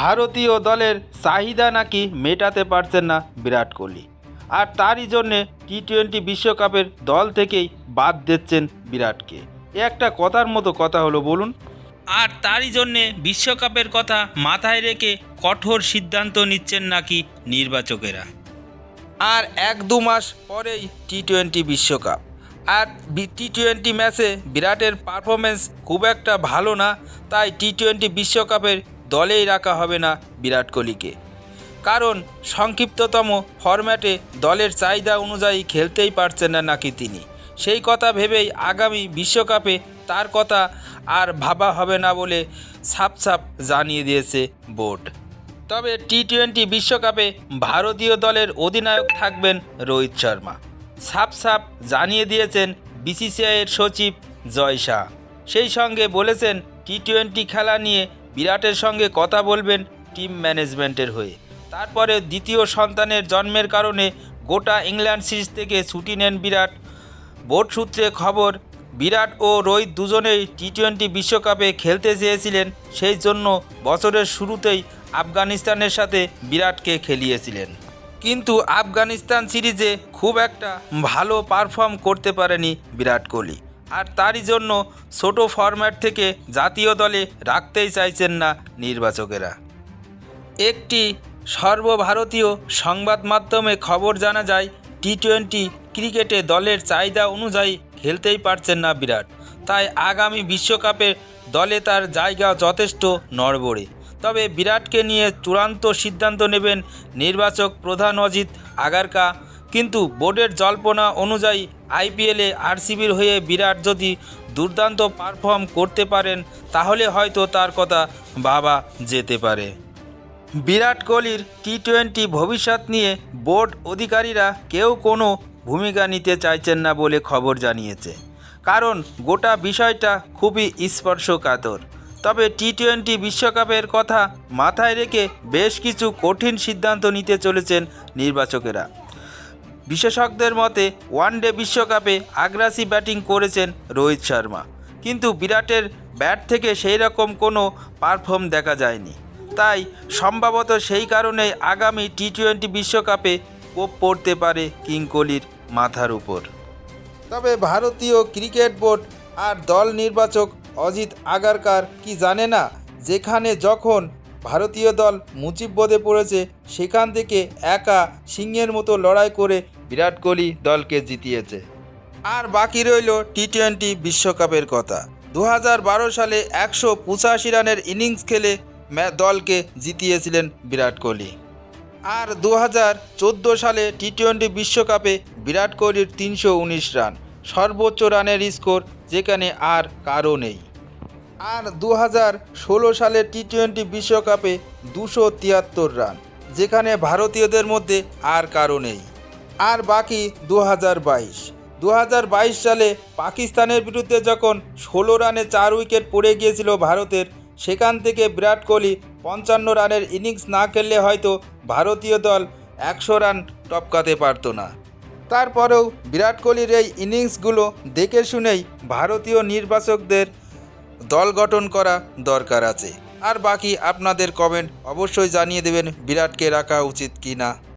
ভারতীয় দলের চাহিদা নাকি মেটাতে পারছেন না বিরাট কোহলি। আর তারই জন্যে টি টোয়েন্টি বিশ্বকাপের দল থেকেই বাদ দিচ্ছেন বিরাটকে। একটা কথার মতো কথা হলো বলুন। আর তারই জন্যে বিশ্বকাপের কথা মাথায় রেখে কঠোর সিদ্ধান্ত নিচ্ছেন নাকি নির্বাচকেরা। আর এক দু মাস পরেই টি টোয়েন্টি বিশ্বকাপ। আর টি টোয়েন্টি ম্যাচে বিরাটের পারফরমেন্স খুব একটা ভালো না তাই টি টোয়েন্টি বিশ্বকাপের দলেই রাখা হবে না বিরাট কোহলিকে। কারণ সংক্ষিপ্ততম ফরম্যাটে দলের চাহিদা অনুযায়ী খেলতেই পারছেন না নাকি তিনি। সেই কথা ভেবেই আগামী বিশ্বকাপে তার কথা আর ভাবা হবে না বলে সাপ সাপ জানিয়ে দিয়েছে বোর্ড। তবে টি টোয়েন্টি বিশ্বকাপে ভারতীয় দলের অধিনায়ক থাকবেন রোহিত শর্মা। সাপ জানিয়ে দিয়েছেন বিসিসিআইয়ের সচিব জয় শাহ। সেই সঙ্গে বলেছেন টি টোয়েন্টি খেলা নিয়ে বিরাটের সঙ্গে কথা বলবেন টিম ম্যানেজমেন্টের হয়ে। তারপরে দ্বিতীয় সন্তানের জন্মের কারণে গোটা ইংল্যান্ড সিরিজ থেকে ছুটি নেন বিরাট। বোর্ড সূত্রে খবর, বিরাট ও রোহিত দুজনেই টি টোয়েন্টি বিশ্বকাপে খেলতে চেয়েছিলেন, সেই জন্য বছরের শুরুতেই আফগানিস্তানের সাথে বিরাটকে খেলিয়েছিলেন। কিন্তু আফগানিস্তান সিরিজে খুব একটা ভালো পারফর্ম করতে পারেনি বিরাট কোহলি। আর তারই জন্য ছোট ফরম্যাট থেকে জাতীয় দলে রাখতেই চাইছেন না নির্বাচকেরা। একটি সর্বভারতীয় সংবাদ মাধ্যমে খবর জানা যায় টি টোয়েন্টি ক্রিকেটে দলের চাহিদা অনুযায়ী খেলতেই পারছেন না বিরাট। তাই আগামী বিশ্বকাপের দলে তার জায়গা যথেষ্ট নড়বড়ে। তবে বিরাটকে নিয়ে চূড়ান্ত সিদ্ধান্ত নেবেন নির্বাচক প্রধান অজিত আগারকা। কিন্তু বোর্ডের জল্পনা অনুযায়ী আইপিএলে আরসিবির হয়ে বিরাট যদি দুর্দান্ত পারফর্ম করতে পারেন, তাহলে হয়তো তার কথা ভাবা যেতে পারে। বিরাট কোহলির টি টোয়েন্টি ভবিষ্যৎ নিয়ে বোর্ড অধিকারীরা কেউ কোনো ভূমিকা নিতে চাইছেন না বলে খবর জানিয়েছে। কারণ গোটা বিষয়টা খুবই স্পর্শকাতর। তবে টি টোয়েন্টি বিশ্বকাপের কথা মাথায় রেখে বেশ কিছু কঠিন সিদ্ধান্ত নিতে চলেছেন নির্বাচকেরা। বিশেষজ্ঞদের মতে ওয়ানডে বিশ্বকাপে আগ্রাসী ব্যাটিং করেছেন রোহিত শর্মা। কিন্তু বিরাটের ব্যাট থেকে সেই রকম কোনো পারফর্ম দেখা যায়নি। তাই সম্ভবত সেই কারণেই আগামী টি টোয়েন্টি বিশ্বকাপে কোপ পড়তে পারে কিং কোহলির মাথার উপর। তবে ভারতীয় ক্রিকেট বোর্ড আর দল নির্বাচক অজিত আগারকার কি জানে না, যেখানে যখন ভারতীয় দল মুচিববোধে পড়েছে, সেখান থেকে একা সিংহের মতো লড়াই করে বিরাট কোহলি দলকে জিতিয়েছে। আর বাকি রইল টি টোয়েন্টি বিশ্বকাপের কথা। দু হাজার বারো সালে একশো পঁচাশি রানের ইনিংস খেলে দলকে জিতিয়েছিলেন বিরাট কোহলি। আর দু হাজার চোদ্দ সালে টি টোয়েন্টি বিশ্বকাপে বিরাট কোহলির তিনশো উনিশ রান, সর্বোচ্চ রানের স্কোর যেখানে আর কারও নেই। আর দু হাজার ষোলো সালে টি টোয়েন্টি বিশ্বকাপে দুশো তিয়াত্তর রান, যেখানে ভারতীয়দের মধ্যে আর কারও নেই। আর বাকি দু হাজার বাইশ দু সালে পাকিস্তানের বিরুদ্ধে যখন ষোলো রানে চার উইকেট পড়ে গিয়েছিল ভারতের, সেখান থেকে বিরাট কোহলি পঞ্চান্ন রানের ইনিংস না খেললে হয়তো ভারতীয় দল একশো রান টপকাতে পারতো না। তারপরেও বিরাট কোহলির এই ইনিংসগুলো দেখে শুনেই ভারতীয় নির্বাচকদের দল গঠন করা দরকার আছে। আর বাকি আপনাদের কমেন্ট অবশ্যই জানিয়ে দেবেন বিরাটকে রাখা উচিত কি না